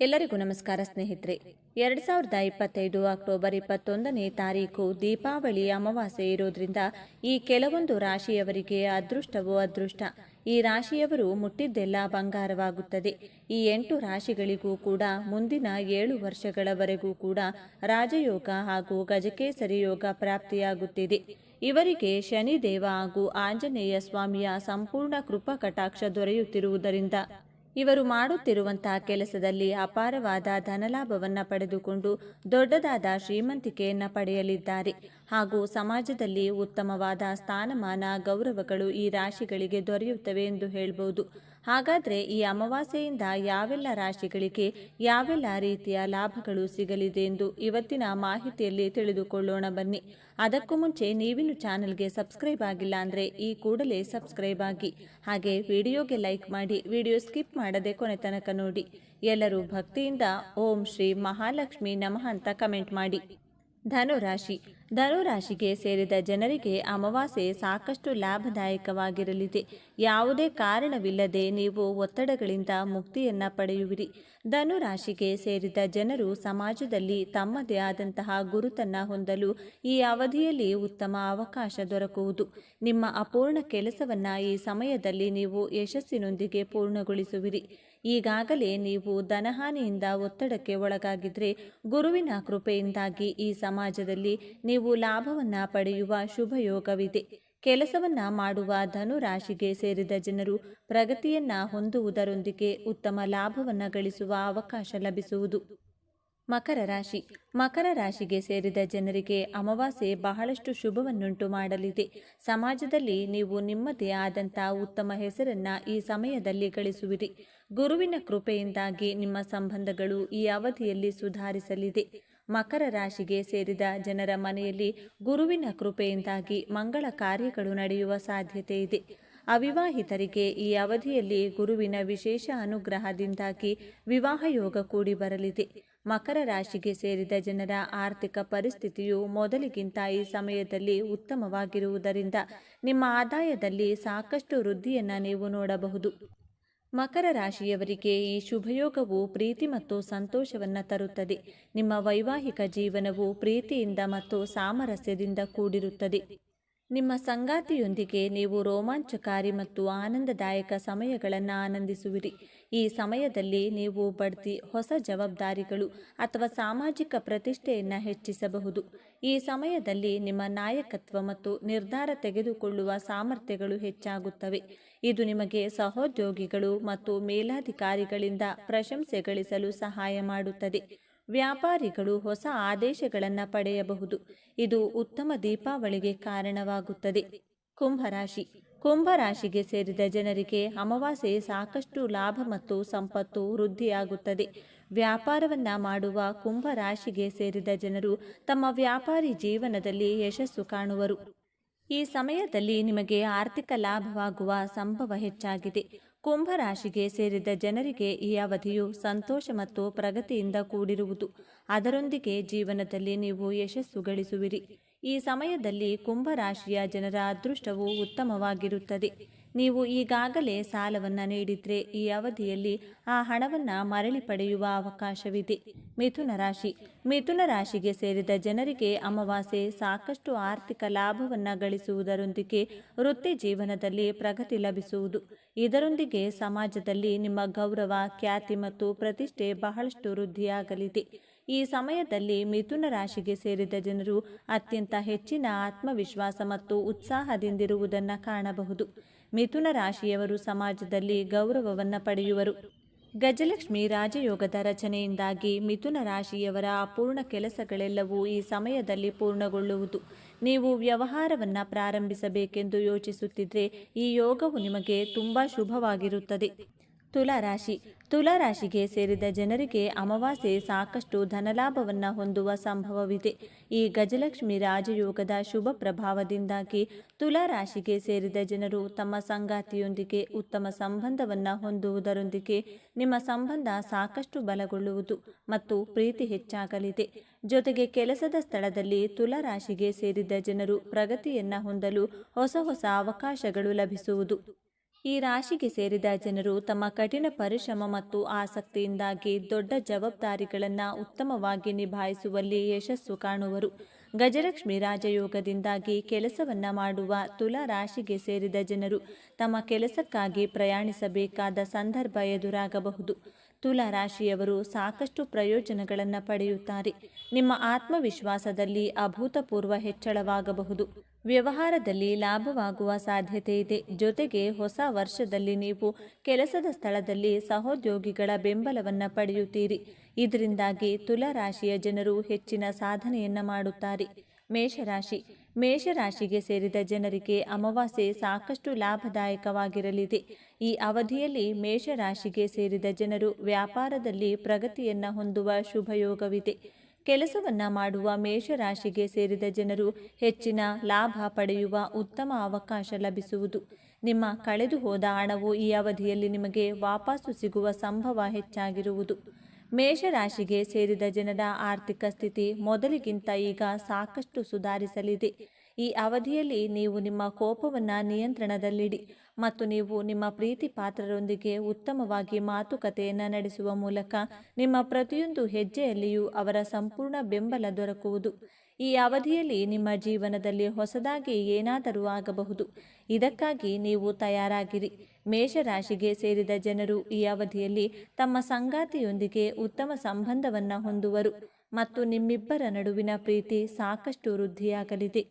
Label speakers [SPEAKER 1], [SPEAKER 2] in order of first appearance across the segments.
[SPEAKER 1] ಎಲ್ಲರಿಗೂ ನಮಸ್ಕಾರ ಸ್ನೇಹಿತರೆ. ಎರಡು ಸಾವಿರದ ಇಪ್ಪತ್ತೈದು ಅಕ್ಟೋಬರ್ ಇಪ್ಪತ್ತೊಂದನೇ ತಾರೀಕು ದೀಪಾವಳಿ ಅಮಾವಾಸ್ಯೆ ಇರೋದ್ರಿಂದ ಈ ಕೆಲವೊಂದು ರಾಶಿಯವರಿಗೆ ಅದೃಷ್ಟವೋ ಅದೃಷ್ಟ. ಈ ರಾಶಿಯವರು ಮುಟ್ಟಿದ್ದೆಲ್ಲ ಬಂಗಾರವಾಗುತ್ತದೆ. ಈ ಎಂಟು ರಾಶಿಗಳಿಗೂ ಕೂಡ ಮುಂದಿನ ಏಳು ವರ್ಷಗಳವರೆಗೂ ಕೂಡ ರಾಜಯೋಗ ಹಾಗೂ ಗಜಕೇಸರಿ ಯೋಗ ಪ್ರಾಪ್ತಿಯಾಗುತ್ತಿದೆ. ಇವರಿಗೆ ಶನಿದೇವ ಹಾಗೂ ಆಂಜನೇಯ ಸ್ವಾಮಿಯ ಸಂಪೂರ್ಣ ಕೃಪಾ ಕಟಾಕ್ಷ ದೊರೆಯುತ್ತಿರುವುದರಿಂದ ಇವರು ಮಾಡುತ್ತಿರುವಂತಹ ಕೆಲಸದಲ್ಲಿ ಅಪಾರವಾದ ಧನಲಾಭವನ್ನು ಪಡೆದುಕೊಂಡು ದೊಡ್ಡದಾದ ಶ್ರೀಮಂತಿಕೆಯನ್ನು ಪಡೆಯಲಿದ್ದಾರೆ. ಹಾಗೂ ಸಮಾಜದಲ್ಲಿ ಉತ್ತಮವಾದ ಸ್ಥಾನಮಾನ ಗೌರವಗಳು ಈ ರಾಶಿಗಳಿಗೆ ದೊರೆಯುತ್ತವೆ ಎಂದು ಹೇಳ್ಬೋದು. ಹಾಗಾದ್ರೆ ಈ ಅಮಾವಾಸ್ಯೆಯಿಂದ ಯಾವೆಲ್ಲ ರಾಶಿಗಳಿಗೆ ಯಾವೆಲ್ಲ ರೀತಿಯ ಲಾಭಗಳು ಸಿಗಲಿದೆ ಎಂದು ಇವತ್ತಿನ ಮಾಹಿತಿಯಲ್ಲಿ ತಿಳಿದುಕೊಳ್ಳೋಣ ಬನ್ನಿ. ಅದಕ್ಕೂ ಮುಂಚೆ ನೀವಿನ್ನು ಚಾನಲ್ಗೆ ಸಬ್ಸ್ಕ್ರೈಬ್ ಆಗಿಲ್ಲ ಅಂದರೆ ಈ ಕೂಡಲೇ ಸಬ್ಸ್ಕ್ರೈಬ್ ಆಗಿ, ಹಾಗೆ ವಿಡಿಯೋಗೆ ಲೈಕ್ ಮಾಡಿ, ವಿಡಿಯೋ ಸ್ಕಿಪ್ ಮಾಡದೆ ಕೊನೆ ತನಕ ನೋಡಿ. ಎಲ್ಲರೂ ಭಕ್ತಿಯಿಂದ ಓಂ ಶ್ರೀ ಮಹಾಲಕ್ಷ್ಮಿ ನಮಃ ಅಂತ ಕಮೆಂಟ್ ಮಾಡಿ. ಧನುರಾಶಿ. ಧನುರಾಶಿಗೆ ಸೇರಿದ ಜನರಿಗೆ ಅಮಾವಾಸ್ಯೆ ಸಾಕಷ್ಟು ಲಾಭದಾಯಕವಾಗಿರಲಿದೆ. ಯಾವುದೇ ಕಾರಣವಿಲ್ಲದೆ ನೀವು ಒತ್ತಡಗಳಿಂದ ಮುಕ್ತಿಯನ್ನ ಪಡೆಯುವಿರಿ. ಧನುರಾಶಿಗೆ ಸೇರಿದ ಜನರು ಸಮಾಜದಲ್ಲಿ ತಮ್ಮದೇ ಆದಂತಹ ಗುರುತನ್ನ ಹೊಂದಲು ಈ ಅವಧಿಯಲ್ಲಿ ಉತ್ತಮ ಅವಕಾಶ ದೊರಕುವುದು. ನಿಮ್ಮ ಅಪೂರ್ಣ ಕೆಲಸವನ್ನ ಈ ಸಮಯದಲ್ಲಿ ನೀವು ಯಶಸ್ಸಿನೊಂದಿಗೆ ಪೂರ್ಣಗೊಳಿಸುವಿರಿ. ಈಗಾಗಲೇ ನೀವು ಧನಹಾನಿಯಿಂದ ಒತ್ತಡಕ್ಕೆ ಒಳಗಾಗಿದ್ರೆ ಗುರುವಿನ ಕೃಪೆಯಿಂದಾಗಿ ಈ ಸಮಾಜದಲ್ಲಿ ನೀವು ಲಾಭವನ್ನ ಪಡೆಯುವ ಶುಭಯೋಗವಿದೆ. ಕೆಲಸವನ್ನ ಮಾಡುವ ಧನು ರಾಶಿಗೆ ಸೇರಿದ ಜನರು ಪ್ರಗತಿಯನ್ನ ಹೊಂದುವುದರೊಂದಿಗೆ ಉತ್ತಮ ಲಾಭವನ್ನ ಗಳಿಸುವ ಅವಕಾಶ ಲಭಿಸುವುದು. ಮಕರ ರಾಶಿ. ಮಕರ ರಾಶಿಗೆ ಸೇರಿದ ಜನರಿಗೆ ಅಮಾವಾಸ್ಯೆ ಬಹಳಷ್ಟು ಶುಭವನ್ನುಂಟು ಮಾಡಲಿದೆ. ಸಮಾಜದಲ್ಲಿ ನೀವು ನಿಮ್ಮದೇ ಆದಂಥ ಉತ್ತಮ ಹೆಸರನ್ನ ಈ ಸಮಯದಲ್ಲಿ ಗಳಿಸುವಿರಿ. ಗುರುವಿನ ಕೃಪೆಯಿಂದಾಗಿ ನಿಮ್ಮ ಸಂಬಂಧಗಳು ಈ ಅವಧಿಯಲ್ಲಿ ಸುಧಾರಿಸಲಿದೆ. ಮಕರ ರಾಶಿಗೆ ಸೇರಿದ ಜನರ ಮನೆಯಲ್ಲಿ ಗುರುವಿನ ಕೃಪೆಯಿಂದಾಗಿ ಮಂಗಳ ಕಾರ್ಯಗಳು ನಡೆಯುವ ಸಾಧ್ಯತೆ ಇದೆ. ಅವಿವಾಹಿತರಿಗೆ ಈ ಅವಧಿಯಲ್ಲಿ ಗುರುವಿನ ವಿಶೇಷ ಅನುಗ್ರಹದಿಂದಾಗಿ ವಿವಾಹ ಯೋಗ ಕೂಡಿ ಬರಲಿದೆ. ಮಕರ ರಾಶಿಗೆ ಸೇರಿದ ಜನರ ಆರ್ಥಿಕ ಪರಿಸ್ಥಿತಿಯು ಮೊದಲಿಗಿಂತ ಈ ಸಮಯದಲ್ಲಿ ಉತ್ತಮವಾಗಿರುವುದರಿಂದ ನಿಮ್ಮ ಆದಾಯದಲ್ಲಿ ಸಾಕಷ್ಟು ವೃದ್ಧಿಯನ್ನು ನೀವು ನೋಡಬಹುದು. ಮಕರ ರಾಶಿಯವರಿಗೆ ಈ ಶುಭಯೋಗವು ಪ್ರೀತಿ ಮತ್ತು ಸಂತೋಷವನ್ನು ತರುತ್ತದೆ. ನಿಮ್ಮ ವೈವಾಹಿಕ ಜೀವನವು ಪ್ರೀತಿಯಿಂದ ಮತ್ತು ಸಾಮರಸ್ಯದಿಂದ ಕೂಡಿರುತ್ತದೆ. ನಿಮ್ಮ ಸಂಗಾತಿಯೊಂದಿಗೆ ನೀವು ರೋಮಾಂಚಕಾರಿ ಮತ್ತು ಆನಂದದಾಯಕ ಸಮಯಗಳನ್ನು ಆನಂದಿಸುವಿರಿ. ಈ ಸಮಯದಲ್ಲಿ ನೀವು ಬಡ್ತಿ, ಹೊಸ ಜವಾಬ್ದಾರಿಗಳು ಅಥವಾ ಸಾಮಾಜಿಕ ಪ್ರತಿಷ್ಠೆಯನ್ನು ಹೆಚ್ಚಿಸಬಹುದು. ಈ ಸಮಯದಲ್ಲಿ ನಿಮ್ಮ ನಾಯಕತ್ವ ಮತ್ತು ನಿರ್ಧಾರ ತೆಗೆದುಕೊಳ್ಳುವ ಸಾಮರ್ಥ್ಯಗಳು ಹೆಚ್ಚಾಗುತ್ತವೆ. ಇದು ನಿಮಗೆ ಸಹೋದ್ಯೋಗಿಗಳು ಮತ್ತು ಮೇಲಾಧಿಕಾರಿಗಳಿಂದ ಪ್ರಶಂಸೆ ಗಳಿಸಲು ಸಹಾಯ ಮಾಡುತ್ತದೆ. ವ್ಯಾಪಾರಿಗಳು ಹೊಸ ಆದೇಶಗಳನ್ನು ಪಡೆಯಬಹುದು. ಇದು ಉತ್ತಮ ದೀಪಾವಳಿಗೆ ಕಾರಣವಾಗುತ್ತದೆ. ಕುಂಭರಾಶಿ ಕುಂಭರಾಶಿಗೆ ಸೇರಿದ ಜನರಿಗೆ ಅಮಾವಾಸ್ಯೆ ಸಾಕಷ್ಟು ಲಾಭ ಮತ್ತು ಸಂಪತ್ತು ವೃದ್ಧಿಯಾಗುತ್ತದೆ. ವ್ಯಾಪಾರವನ್ನ ಮಾಡುವ ಕುಂಭರಾಶಿಗೆ ಸೇರಿದ ಜನರು ತಮ್ಮ ವ್ಯಾಪಾರಿ ಜೀವನದಲ್ಲಿ ಯಶಸ್ಸು ಕಾಣುವರು. ಈ ಸಮಯದಲ್ಲಿ ನಿಮಗೆ ಆರ್ಥಿಕ ಲಾಭವಾಗುವ ಸಂಭವ ಹೆಚ್ಚಾಗಿದೆ. ಕುಂಭರಾಶಿಗೆ ಸೇರಿದ ಜನರಿಗೆ ಈ ಅವಧಿಯು ಸಂತೋಷ ಮತ್ತು ಪ್ರಗತಿಯಿಂದ ಕೂಡಿರುವುದು. ಅದರೊಂದಿಗೆ ಜೀವನದಲ್ಲಿ ನೀವು ಯಶಸ್ಸು ಗಳಿಸುವಿರಿ. ಈ ಸಮಯದಲ್ಲಿ ಕುಂಭರಾಶಿಯ ಜನರ ಅದೃಷ್ಟವು ಉತ್ತಮವಾಗಿರುತ್ತದೆ. ನೀವು ಈಗಾಗಲೇ ಸಾಲವನ್ನು ನೀಡಿದ್ರೆ ಈ ಅವಧಿಯಲ್ಲಿ ಆ ಹಣವನ್ನು ಮರಳಿ ಪಡೆಯುವ ಅವಕಾಶವಿದೆ. ಮಿಥುನ ರಾಶಿ. ಮಿಥುನ ರಾಶಿಗೆ ಸೇರಿದ ಜನರಿಗೆ ಅಮಾವಾಸ್ಯೆ ಸಾಕಷ್ಟು ಆರ್ಥಿಕ ಲಾಭವನ್ನು ಗಳಿಸುವುದರೊಂದಿಗೆ ವೃತ್ತಿ ಜೀವನದಲ್ಲಿ ಪ್ರಗತಿ ಲಭಿಸುವುದು. ಇದರೊಂದಿಗೆ ಸಮಾಜದಲ್ಲಿ ನಿಮ್ಮ ಗೌರವ, ಖ್ಯಾತಿ ಮತ್ತು ಪ್ರತಿಷ್ಠೆ ಬಹಳಷ್ಟು ವೃದ್ಧಿಯಾಗಲಿದೆ. ಈ ಸಮಯದಲ್ಲಿ ಮಿಥುನ ರಾಶಿಗೆ ಸೇರಿದ ಜನರು ಅತ್ಯಂತ ಹೆಚ್ಚಿನ ಆತ್ಮವಿಶ್ವಾಸ ಮತ್ತು ಉತ್ಸಾಹದಿಂದಿರುವುದನ್ನು ಕಾಣಬಹುದು. ಮಿಥುನ ರಾಶಿಯವರು ಸಮಾಜದಲ್ಲಿ ಗೌರವವನ್ನು ಪಡೆಯುವರು. ಗಜಲಕ್ಷ್ಮಿ ರಾಜಯೋಗದ ರಚನೆಯಿಂದಾಗಿ ಮಿಥುನ ರಾಶಿಯವರ ಅಪೂರ್ಣ ಕೆಲಸಗಳೆಲ್ಲವೂ ಈ ಸಮಯದಲ್ಲಿ ಪೂರ್ಣಗೊಳ್ಳುವುದು. ನೀವು ವ್ಯವಹಾರವನ್ನು ಪ್ರಾರಂಭಿಸಬೇಕೆಂದು ಯೋಚಿಸುತ್ತಿದ್ದರೆ ಈ ಯೋಗವು ನಿಮಗೆ ತುಂಬ ಶುಭವಾಗಿರುತ್ತದೆ. ತುಲಾರಾಶಿ. ತುಲಾರಾಶಿಗೆ ಸೇರಿದ ಜನರಿಗೆ ಅಮಾವಾಸ್ಯೆ ಸಾಕಷ್ಟು ಧನಲಾಭವನ್ನು ಹೊಂದುವ ಸಂಭವವಿದೆ. ಈ ಗಜಲಕ್ಷ್ಮಿ ರಾಜಯೋಗದ ಶುಭ ಪ್ರಭಾವದಿಂದಾಗಿ ತುಲಾರಾಶಿಗೆ ಸೇರಿದ ಜನರು ತಮ್ಮ ಸಂಗಾತಿಯೊಂದಿಗೆ ಉತ್ತಮ ಸಂಬಂಧವನ್ನು ಹೊಂದುವುದರೊಂದಿಗೆ ನಿಮ್ಮ ಸಂಬಂಧ ಸಾಕಷ್ಟು ಬಲಗೊಳ್ಳುವುದು ಮತ್ತು ಪ್ರೀತಿ ಹೆಚ್ಚಾಗಲಿದೆ. ಜೊತೆಗೆ ಕೆಲಸದ ಸ್ಥಳದಲ್ಲಿ ತುಲಾರಾಶಿಗೆ ಸೇರಿದ ಜನರು ಪ್ರಗತಿಯನ್ನು ಹೊಂದಲು ಹೊಸ ಹೊಸ ಅವಕಾಶಗಳು ಲಭಿಸುವುದು. ಈ ರಾಶಿಗೆ ಸೇರಿದ ಜನರು ತಮ್ಮ ಕಠಿಣ ಪರಿಶ್ರಮ ಮತ್ತು ಆಸಕ್ತಿಯಿಂದಾಗಿ ದೊಡ್ಡ ಜವಾಬ್ದಾರಿಗಳನ್ನು ಉತ್ತಮವಾಗಿ ನಿಭಾಯಿಸುವಲ್ಲಿ ಯಶಸ್ಸು ಕಾಣುವರು. ಗಜಲಕ್ಷ್ಮಿ ರಾಜಯೋಗದಿಂದಾಗಿ ಕೆಲಸವನ್ನ ಮಾಡುವ ತುಲಾ ರಾಶಿಗೆ ಸೇರಿದ ಜನರು ತಮ್ಮ ಕೆಲಸಕ್ಕಾಗಿ ಪ್ರಯಾಣಿಸಬೇಕಾದ ಸಂದರ್ಭ ಎದುರಾಗಬಹುದು. ತುಲಾ ರಾಶಿಯವರು ಸಾಕಷ್ಟು ಪ್ರಯೋಜನಗಳನ್ನು ಪಡೆಯುತ್ತಾರೆ. ನಿಮ್ಮ ಆತ್ಮವಿಶ್ವಾಸದಲ್ಲಿ ಅಭೂತಪೂರ್ವ ಹೆಚ್ಚಳವಾಗಬಹುದು. ವ್ಯವಹಾರದಲ್ಲಿ ಲಾಭವಾಗುವ ಸಾಧ್ಯತೆ ಇದೆ. ಜೊತೆಗೆ ಹೊಸ ವರ್ಷದಲ್ಲಿ ನೀವು ಕೆಲಸದ ಸ್ಥಳದಲ್ಲಿ ಸಹೋದ್ಯೋಗಿಗಳ ಬೆಂಬಲವನ್ನು ಪಡೆಯುತ್ತೀರಿ. ಇದರಿಂದಾಗಿ ತುಲಾ ರಾಶಿಯ ಜನರು ಹೆಚ್ಚಿನ ಸಾಧನೆಯನ್ನು ಮಾಡುತ್ತಾರೆ. ಮೇಷರಾಶಿ ಮೇಷರಾಶಿಗೆ ಸೇರಿದ ಜನರಿಗೆ ಅಮಾವಾಸ್ಯೆ ಸಾಕಷ್ಟು ಲಾಭದಾಯಕವಾಗಿರಲಿದೆ. ಈ ಅವಧಿಯಲ್ಲಿ ಮೇಷರಾಶಿಗೆ ಸೇರಿದ ಜನರು ವ್ಯಾಪಾರದಲ್ಲಿ ಪ್ರಗತಿಯನ್ನ ಹೊಂದುವ ಶುಭಯೋಗವಿದೆ. ಕೆಲಸವನ್ನ ಮಾಡುವ ಮೇಷರಾಶಿಗೆ ಸೇರಿದ ಜನರು ಹೆಚ್ಚಿನ ಲಾಭ ಪಡೆಯುವ ಉತ್ತಮ ಅವಕಾಶ ಲಭಿಸುವುದು. ನಿಮ್ಮ ಕಳೆದು ಹೋದ ಹಣವು ಈ ಅವಧಿಯಲ್ಲಿ ನಿಮಗೆ ವಾಪಸ್ಸು ಸಿಗುವ ಸಂಭವ ಹೆಚ್ಚಾಗಿರುವುದು. ಮೇಷರಾಶಿಗೆ ಸೇರಿದ ಜನರ ಆರ್ಥಿಕ ಸ್ಥಿತಿ ಮೊದಲಿಗಿಂತ ಈಗ ಸಾಕಷ್ಟು ಸುಧಾರಿಸಲಿದೆ. ಈ ಅವಧಿಯಲ್ಲಿ ನೀವು ನಿಮ್ಮ ಕೋಪವನ್ನು ನಿಯಂತ್ರಣದಲ್ಲಿಡಿ ಮತ್ತು ನೀವು ನಿಮ್ಮ ಪ್ರೀತಿ ಪಾತ್ರರೊಂದಿಗೆ ಉತ್ತಮವಾಗಿ ಮಾತುಕತೆಯನ್ನು ನಡೆಸುವ ಮೂಲಕ ನಿಮ್ಮ ಪ್ರತಿಯೊಂದು ಹೆಜ್ಜೆಯಲ್ಲಿಯೂ ಅವರ ಸಂಪೂರ್ಣ ಬೆಂಬಲ ದೊರಕುವುದು. ಈ ಅವಧಿಯಲ್ಲಿ ನಿಮ್ಮ ಜೀವನದಲ್ಲಿ ಹೊಸದಾಗಿ ಏನಾದರೂ ಆಗಬಹುದು. ಇದಕ್ಕಾಗಿ ನೀವು ತಯಾರಾಗಿರಿ. ಮೇಷರಾಶಿಗೆ ಸೇರಿದ ಜನರು ಈ ಅವಧಿಯಲ್ಲಿ ತಮ್ಮ ಸಂಗಾತಿಯೊಂದಿಗೆ ಉತ್ತಮ ಸಂಬಂಧವನ್ನು ಹೊಂದುವರು ಮತ್ತು ನಿಮ್ಮಿಬ್ಬರ ನಡುವಿನ ಪ್ರೀತಿ ಸಾಕಷ್ಟು ವೃದ್ಧಿಯಾಗಲಿದೆ.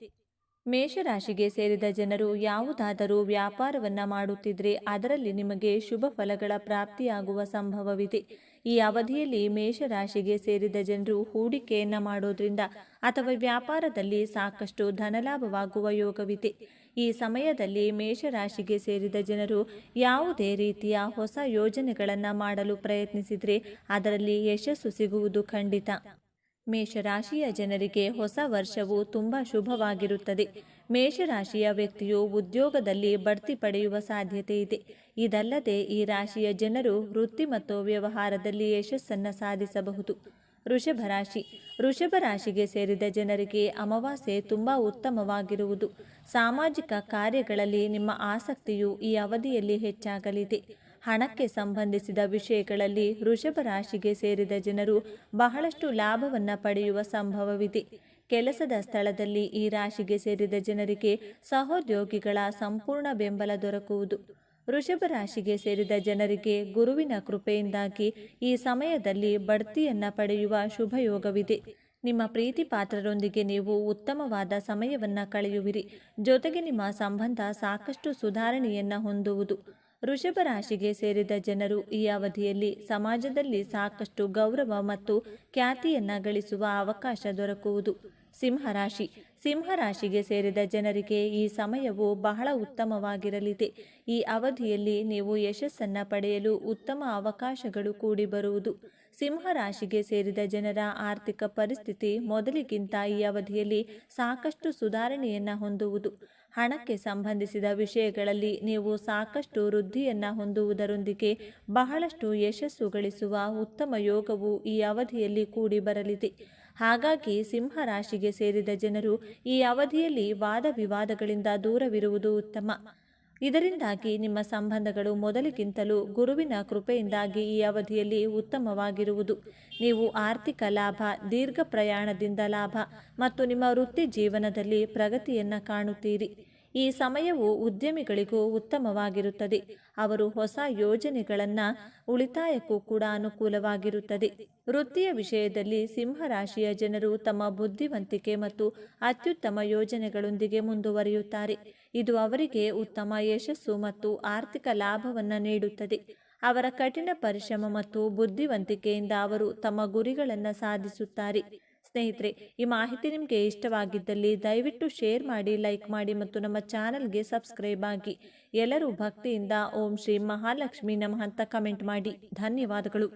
[SPEAKER 1] ಮೇಷರಾಶಿಗೆ ಸೇರಿದ ಜನರು ಯಾವುದಾದರೂ ವ್ಯಾಪಾರವನ್ನು ಮಾಡುತ್ತಿದ್ದರೆ ಅದರಲ್ಲಿ ನಿಮಗೆ ಶುಭ ಫಲಗಳ ಪ್ರಾಪ್ತಿಯಾಗುವ ಸಂಭವವಿದೆ. ಈ ಅವಧಿಯಲ್ಲಿ ಮೇಷರಾಶಿಗೆ ಸೇರಿದ ಜನರು ಹೂಡಿಕೆಯನ್ನು ಮಾಡೋದ್ರಿಂದ ಅಥವಾ ವ್ಯಾಪಾರದಲ್ಲಿ ಸಾಕಷ್ಟು ಧನಲಾಭವಾಗುವ ಯೋಗವಿದೆ. ಈ ಸಮಯದಲ್ಲಿ ಮೇಷರಾಶಿಗೆ ಸೇರಿದ ಜನರು ಯಾವುದೇ ರೀತಿಯ ಹೊಸ ಯೋಜನೆಗಳನ್ನು ಮಾಡಲು ಪ್ರಯತ್ನಿಸಿದರೆ ಅದರಲ್ಲಿ ಯಶಸ್ಸು ಸಿಗುವುದು ಖಂಡಿತ. ಮೇಷರಾಶಿಯ ಜನರಿಗೆ ಹೊಸ ವರ್ಷವು ತುಂಬ ಶುಭವಾಗಿರುತ್ತದೆ. ಮೇಷರಾಶಿಯ ವ್ಯಕ್ತಿಯು ಉದ್ಯೋಗದಲ್ಲಿ ಬಡ್ತಿ ಪಡೆಯುವ ಸಾಧ್ಯತೆ ಇದೆ. ಇದಲ್ಲದೆ ಈ ರಾಶಿಯ ಜನರು ವೃತ್ತಿ ಮತ್ತು ವ್ಯವಹಾರದಲ್ಲಿ ಯಶಸ್ಸನ್ನು ಸಾಧಿಸಬಹುದು. ವೃಷಭ ರಾಶಿ. ವೃಷಭ ರಾಶಿಗೆ ಸೇರಿದ ಜನರಿಗೆ ಅಮಾವಾಸ್ಯೆ ತುಂಬ ಉತ್ತಮವಾಗಿರುವುದು. ಸಾಮಾಜಿಕ ಕಾರ್ಯಗಳಲ್ಲಿ ನಿಮ್ಮ ಆಸಕ್ತಿಯು ಈ ಅವಧಿಯಲ್ಲಿ ಹೆಚ್ಚಾಗಲಿದೆ. ಹಣಕ್ಕೆ ಸಂಬಂಧಿಸಿದ ವಿಷಯಗಳಲ್ಲಿ ವೃಷಭ ರಾಶಿಗೆ ಸೇರಿದ ಜನರು ಬಹಳಷ್ಟು ಲಾಭವನ್ನು ಪಡೆಯುವ ಸಂಭವವಿದೆ. ಕೆಲಸದ ಸ್ಥಳದಲ್ಲಿ ಈ ರಾಶಿಗೆ ಸೇರಿದ ಜನರಿಗೆ ಸಹೋದ್ಯೋಗಿಗಳ ಸಂಪೂರ್ಣ ಬೆಂಬಲ ದೊರಕುವುದು. ವೃಷಭ ರಾಶಿಗೆ ಸೇರಿದ ಜನರಿಗೆ ಗುರುವಿನ ಕೃಪೆಯಿಂದಾಗಿ ಈ ಸಮಯದಲ್ಲಿ ಬಡ್ತಿಯನ್ನು ಪಡೆಯುವ ಶುಭಯೋಗವಿದೆ. ನಿಮ್ಮ ಪ್ರೀತಿ ಪಾತ್ರರೊಂದಿಗೆ ನೀವು ಉತ್ತಮವಾದ ಸಮಯವನ್ನು ಕಳೆಯುವಿರಿ. ಜೊತೆಗೆ ನಿಮ್ಮ ಸಂಬಂಧ ಸಾಕಷ್ಟು ಸುಧಾರಣೆಯನ್ನು ಹೊಂದುವುದು. ವೃಷಭ ರಾಶಿಗೆ ಸೇರಿದ ಜನರು ಈ ಅವಧಿಯಲ್ಲಿ ಸಮಾಜದಲ್ಲಿ ಸಾಕಷ್ಟು ಗೌರವ ಮತ್ತು ಖ್ಯಾತಿಯನ್ನ ಗಳಿಸುವ ಅವಕಾಶ ದೊರಕುವುದು. ಸಿಂಹರಾಶಿ ಸಿಂಹರಾಶಿಗೆ ಸೇರಿದ ಜನರಿಗೆ ಈ ಸಮಯವು ಬಹಳ ಉತ್ತಮವಾಗಿರಲಿದೆ. ಈ ಅವಧಿಯಲ್ಲಿ ನೀವು ಯಶಸ್ಸನ್ನು ಪಡೆಯಲು ಉತ್ತಮ ಅವಕಾಶಗಳು ಕೂಡಿ ಬರುವುದು ಸಿಂಹರಾಶಿಗೆ ಸೇರಿದ ಜನರ ಆರ್ಥಿಕ ಪರಿಸ್ಥಿತಿ ಮೊದಲಿಗಿಂತ ಈ ಅವಧಿಯಲ್ಲಿ ಸಾಕಷ್ಟು ಸುಧಾರಣೆಯನ್ನ ಹೊಂದುವುದು. ಹಣಕ್ಕೆ ಸಂಬಂಧಿಸಿದ ವಿಷಯಗಳಲ್ಲಿ ನೀವು ಸಾಕಷ್ಟು ವೃದ್ಧಿಯನ್ನ ಹೊಂದುವುದರೊಂದಿಗೆ ಬಹಳಷ್ಟು ಯಶಸ್ಸು ಗಳಿಸುವ ಉತ್ತಮ ಯೋಗವು ಈ ಅವಧಿಯಲ್ಲಿ ಕೂಡಿ ಬರಲಿದೆ. ಹಾಗಾಗಿ ಸಿಂಹ ರಾಶಿಗೆ ಸೇರಿದ ಜನರು ಈ ಅವಧಿಯಲ್ಲಿ ವಾದ ವಿವಾದಗಳಿಂದ ದೂರವಿರುವುದು ಉತ್ತಮ. ಇದರಿಂದಾಗಿ ನಿಮ್ಮ ಸಂಬಂಧಗಳು ಮೊದಲಿಗಿಂತಲೂ ಗುರುವಿನ ಕೃಪೆಯಿಂದಾಗಿ ಈ ಅವಧಿಯಲ್ಲಿ ಉತ್ತಮವಾಗಿರುವುದು. ನೀವು ಆರ್ಥಿಕ ಲಾಭ, ದೀರ್ಘ ಪ್ರಯಾಣದಿಂದ ಲಾಭ ಮತ್ತು ನಿಮ್ಮ ವೃತ್ತಿ ಜೀವನದಲ್ಲಿ ಪ್ರಗತಿಯನ್ನು ಕಾಣುತ್ತೀರಿ. ಈ ಸಮಯವು ಉದ್ಯಮಿಗಳಿಗೂ ಉತ್ತಮವಾಗಿರುತ್ತದೆ. ಅವರು ಹೊಸ ಯೋಜನೆಗಳನ್ನು ಉಳಿತಾಯಕ್ಕೂ ಕೂಡ ಅನುಕೂಲವಾಗಿರುತ್ತದೆ. ವೃತ್ತಿಯ ವಿಷಯದಲ್ಲಿ ಸಿಂಹರಾಶಿಯ ಜನರು ತಮ್ಮ ಬುದ್ಧಿವಂತಿಕೆ ಮತ್ತು ಅತ್ಯುತ್ತಮ ಯೋಜನೆಗಳೊಂದಿಗೆ ಮುಂದುವರಿಯುತ್ತಾರೆ. ಇದು ಅವರಿಗೆ ಉತ್ತಮ ಯಶಸ್ಸು ಮತ್ತು ಆರ್ಥಿಕ ಲಾಭವನ್ನು ನೀಡುತ್ತದೆ. ಅವರ ಕಠಿಣ ಪರಿಶ್ರಮ ಮತ್ತು ಬುದ್ಧಿವಂತಿಕೆಯಿಂದ ಅವರು ತಮ್ಮ ಗುರಿಗಳನ್ನು ಸಾಧಿಸುತ್ತಾರೆ. ಸ್ನೇಹಿತರೆ, ಈ ಮಾಹಿತಿ ನಿಮಗೆ ಇಷ್ಟವಾಗಿದ್ದಲ್ಲಿ ದಯವಿಟ್ಟು ಶೇರ್ ಮಾಡಿ, ಲೈಕ್ ಮಾಡಿ ಮತ್ತು ನಮ್ಮ ಚಾನಲ್ಗೆ ಸಬ್ಸ್ಕ್ರೈಬ್ ಆಗಿ. ಎಲ್ಲರೂ ಭಕ್ತಿಯಿಂದ ಓಂ ಶ್ರೀ ಮಹಾಲಕ್ಷ್ಮಿ ನಮಃ ಅಂತ ಕಮೆಂಟ್ ಮಾಡಿ. ಧನ್ಯವಾದಗಳು.